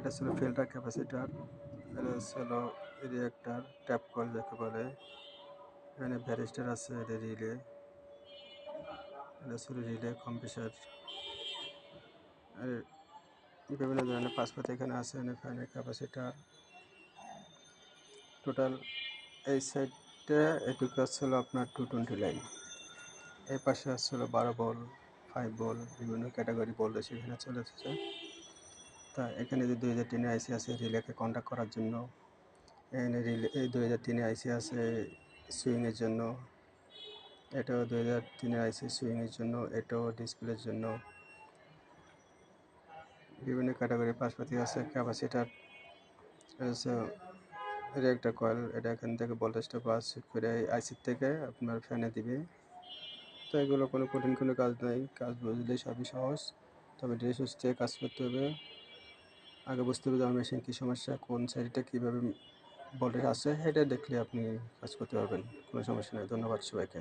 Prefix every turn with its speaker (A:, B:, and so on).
A: এটা ছিল filter capacitor, এটা ছিল রিয়েক্টার, ট্যাপ কল যাকে বলে। এখানে ব্যারিস্টার আছে এটা রিলে। এটা ছিল রিলে কম্পিউটার। আর, বিভিন্ন ধরনের পাসপোর্ট এখানে আছে, এখানে ক্যাপাসিটার। টোটাল এই সাইডটা, এটুকু আসছিল আপনার টু টোয়েন্টি লাইন এই পাশে আসছিল বারো বল ফাইভ বল, বিভিন্ন ক্যাটাগরি বল সেখানে চলে এসেছে। তা এখানে যে দুই হাজার তিনে আইসি আছে, রিলেকে কন্ট্যাক্ট করার জন্য। এখানে রিলে, এই দুই হাজার তিনে আইসি আছে সুইংয়ের জন্য। এটাও দুই হাজার তিনে আইসি সুইংয়ের জন্য, এটাও ডিসপ্লের জন্য। বিভিন্ন ক্যাটাগরি পাশপাতি আছে ক্যাপাসিটার এটা একটা কয়েল, এটা এখান থেকে ভোল্টেজটা পাস করে আইসির থেকে আপনার ফ্যানে দিবে। তো এগুলো কোনো কঠিন কোনো কাজ নাই, কাজ বুঝলে সবই সহজ। তবে ড্রেস কাজ করতে হবে। আগে বুঝতে হবে যে আমার মেশিন কী সমস্যা, কোন সাইডটা কীভাবে ভোল্টেজ আসে সেটা দেখলে আপনি কাজ করতে পারবেন, কোনো সমস্যা নেই। ধন্যবাদ সবাইকে।